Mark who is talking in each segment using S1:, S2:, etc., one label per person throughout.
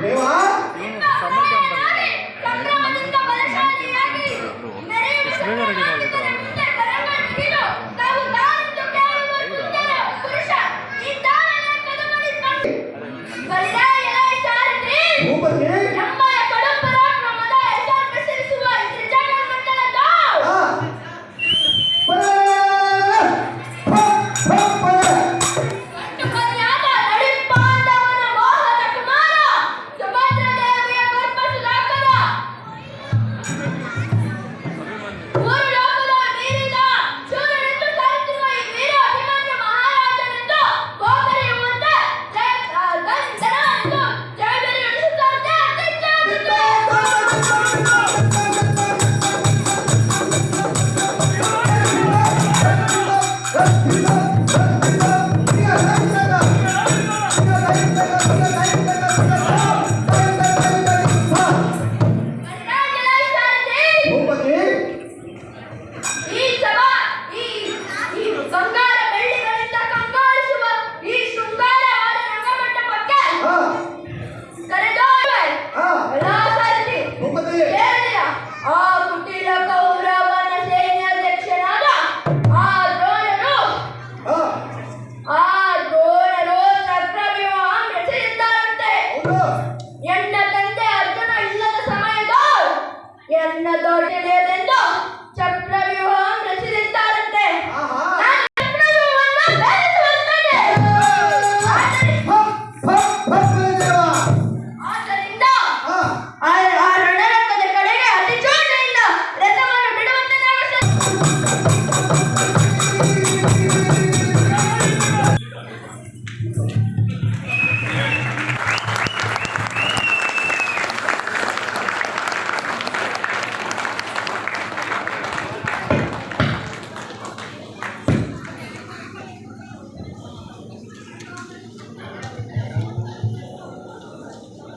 S1: 没完。എന്ന തൊട്ടിടേതുണ്ടോ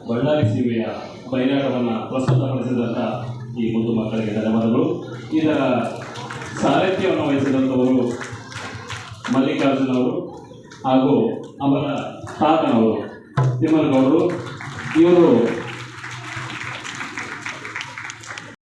S2: ಬಳ್ಳಾರಿ ಸೀಮೆಯ ಬಯಲಾಟವನ್ನು ಪ್ರಸ್ತುತಪಡಿಸಿದಂಥ ಈ ಮುದ್ದು ಮಕ್ಕಳಿಗೆ ಧನ್ಯವಾದಗಳು. ಇದರ ಸಾರಥ್ಯವನ್ನು ವಹಿಸಿದಂಥವರು ಮಲ್ಲಿಕಾರ್ಜುನವರು ಹಾಗೂ ಅವರ ತಾತನವರು ತಿಮ್ಮನಗೌಡರು. ಇವರು